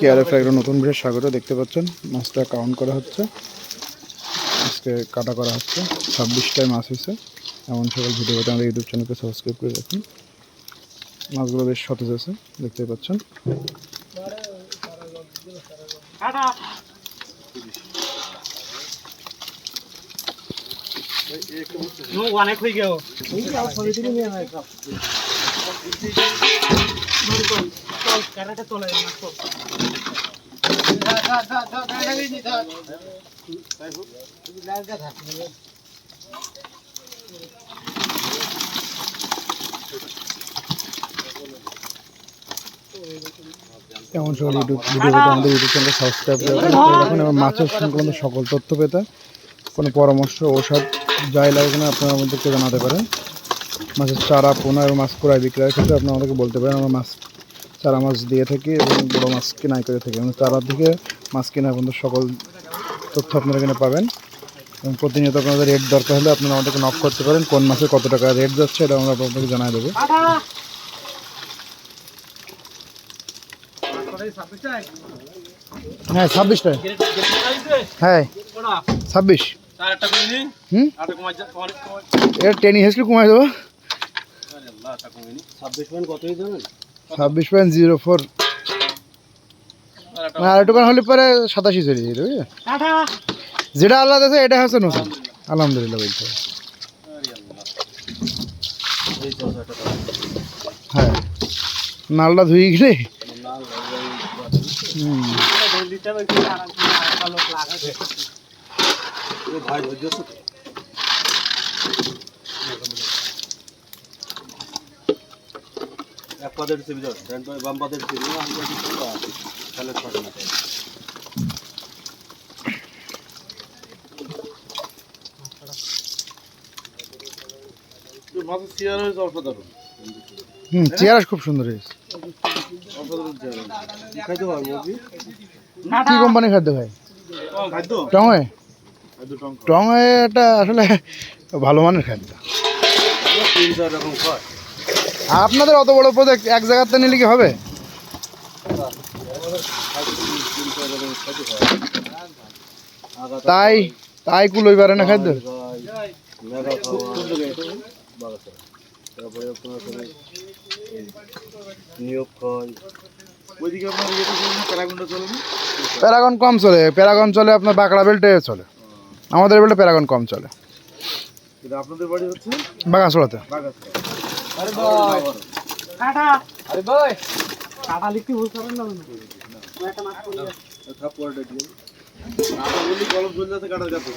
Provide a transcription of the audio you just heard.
কেয়ারএফ একটা নতুন ভিডিও স্বাগত দেখতে পাচ্ছেন। মাছটা কাউন্ট করা হচ্ছে। আজকে কাটা করা হচ্ছে। ছাব্বিশটায় মাছ হয়েছে। এমন সকল ভিডিও আমাদের ইউটিউব চ্যানেলকে সাবস্ক্রাইব করে রাখুন। মাছগুলো বেশ সতেজ আছে, দেখতে পাচ্ছেন। কারাটা না এমন সকল ইউটিউব ভিডিও পেতে আমাদের ইউটিউব চ্যানেলকে সাবস্ক্রাইব করে রাখুন। এবং মাছের সংক্রান্ত সকল তথ্য পেতে কোনো পরামর্শ ঔষধ যাই লাগে কিনা আপনারা আমাদেরকে জানাতে পারেন। মাছের চারা পোনা এবং মাছ ক্রয় বিক্রয়ের ক্ষেত্রে আপনি আমাদেরকে বলতে পারেন। আমরা মাছ চারা মাছ দিয়ে থাকি এবং বড়ো মাছ কেনাই করে থাকি। এবং চারা থেকে মাছ কেনার পর্যন্ত সকল তথ্য আপনারা এখানে পাবেন। এবং প্রতিনিয়ত আপনাদের রেট দরকার হলে আপনারা আমাদেরকে নক করতে পারেন, কোন মাসে কত টাকা রেট যাচ্ছে এটা আমরা আপনাদেরকে জানাই দেবো। হ্যাঁ ছাব্বিশটায় হ্যাঁ ছাব্বিশ। হুম? এর টেনি হেসলে কমাই দেবো। ছাব্বিশ পয়েন্ট জিরো ফোর। আর একটু হলে পরে সাতাশি চলে যেত বুঝলি? যেটা আল্লাহ আছে এটা হচ্ছে নতুন। আলহামদুলিল্লাহ বলতে হ্যাঁ। নালটা ধুয়ে গেলে। হুম। এক পাদের ধর বাম পাদের তাহলে ছটা না। মাছের চেয়ার হয়েছে অসাধারণ হুম চেয়ার খুব সুন্দর হয়েছে। অসাধারণ চেয়ার। খাইতে পারব কি? কি কোম্পানি খাদ্য ভাই? খাদ্য? টঙে এটা আসলে ভালো মানের খাদ্য। তিন চার রকম খায়। আপনাদের অত বড় প্রজেক্ট এক জায়গাতে নিলে কি হবে? তাই তাই কুলোই পারে না খাদ্য তারপরে আপনার নিয়োগ প্যারাগন কম চলে প্যারাগন চলে আপনার বাঁকড়া বেল্টে চলে। আমাদের বেল্টে প্যারাগন কম চলে। আপনাদের বাড়ি হচ্ছে? বাগাছড়াতে বাগাসা আরে ভাই। কাটা। আরে ভাই। কাটা লিখতে ভুল করেন না একটা মাছ পড়ে গেছে। থাপ পরেটা দিয়ে বলি কলম চলে কাটা যাবে